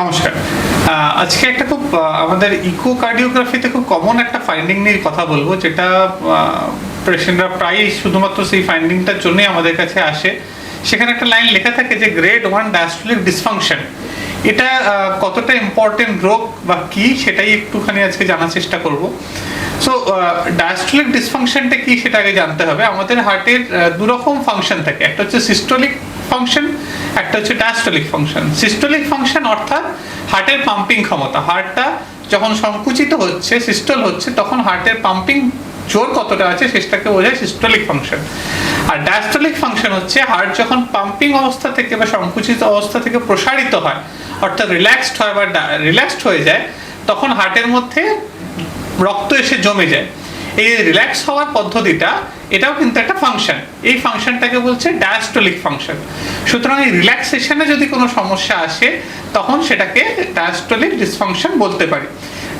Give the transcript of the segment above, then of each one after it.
নমস্কার। আজকে একটা খুব আমাদের ইকোকার্ডিওগ্রাফিতে খুব কমন একটা ফাইন্ডিং নিয়ে কথা বলব, যেটা পেশেন্টরা প্রায়ই শুধুমাত্র সেই ফাইন্ডিংটার জন্যই আমাদের কাছে আসে। সেখানে একটা লাইন লেখা থাকে যে গ্রেড ওয়ান ডায়াস্টোলিক ডিসফাংশন এটা কতটা ইম্পর্টেন্ট রোগ বা কি, সেটাই একটুখানি আজকে জানার চেষ্টা করব। সো ডায়াস্টোলিক ডিসফাংশনটা কি, সেটা আগে জানতে হবে। আমাদের হার্টের দুরকম ফাংশন থাকে। একটা হচ্ছে সিস্টোলিক ফাংশন একটা হচ্ছে ডায়াস্টোলিক ফাংশন সিস্টোলিক ফাংশন অর্থাৎ হার্টের পাম্পিং ক্ষমতা। হার্টটা যখন সংকুচিত হচ্ছে সিস্টল হচ্ছে, তখন হার্টের পাম্পিং জোর কতটা আছে সেটাকে বোঝায় সিস্টোলিক ফাংশন আর ডায়াস্টোলিক ফাংশন হচ্ছে হার্ট যখন পাম্পিং অবস্থা থেকে বা সংকুচিত অবস্থা থেকে প্রসারিত হয়, অর্থাৎ রিল্যাক্সড হয় বা রিল্যাক্সড হয়ে যায়, তখন হার্টের মধ্যে রক্ত এসে জমে যায়। এই রিল্যাক্স হওয়ার পদ্ধতিটা, এটাও কিন্তু একটা ফাংশন এই ফাংশনটাকে বলছে ডায়াস্টোলিক ফাংশন সুতরাং এই রিল্যাক্সেশনে যদি কোনো সমস্যা আসে, তখন সেটাকে ডায়াস্টোলিক ডিসফাংশন বলতে পারি।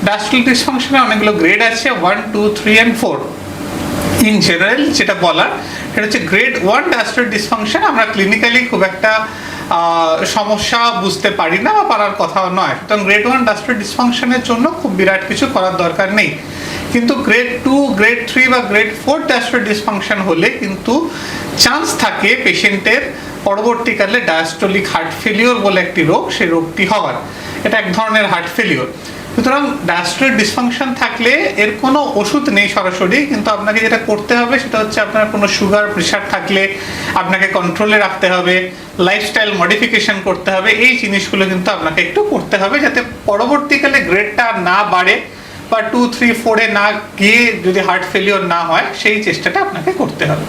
ডায়াস্টোলিক ডিসফাংশনে অনেকগুলো গ্রেড আছে one two three and four in general যেটা বলার, সেটা হচ্ছে গ্রেড ওয়ান ডায়াস্টোলিক ডিসফাংশন আমরা ক্লিনিক্যালি খুব একটা সমস্যা বুঝতে পারি না বা পারার কথাও নয়। সুতরাং গ্রেড ওয়ান ডায়াস্টোলিক ডিসফাংশনের জন্য খুব বিরাট কিছু করার দরকার নেই। কিন্তু গ্রেড টু গ্রেড থ্রি বা গ্রেড ফোর ডায়াস্টোলিক ডিসফাংশন হলে কিন্তু চান্স থাকে পেশেন্টের পরবর্তীকালে ডায়াস্টোলিক হার্ট ফেলিওর বলে একটি রোগ, সেই রোগটি হওয়ার। এটা এক ধরনের হার্ট ফেলিওর সুতরাং ডায়াস্টোলিক ডিসফাংশন থাকলে এর কোনো ওষুধ নেই সরাসরি, কিন্তু আপনাকে যেটা করতে হবে সেটা হচ্ছে আপনার কোনো সুগার প্রেশার থাকলে আপনাকে কন্ট্রোলে রাখতে হবে লাইফস্টাইল মডিফিকেশন করতে হবে, এই জিনিসগুলো কিন্তু আপনাকে একটু করতে হবে যাতে পরবর্তীকালে গ্রেডটা না বাড়ে। বা টু থ্রি ফোরে না গিয়ে যদি হার্ট ফেলিওর না হয়, সেই চেষ্টাটা আপনাকে করতে হবে।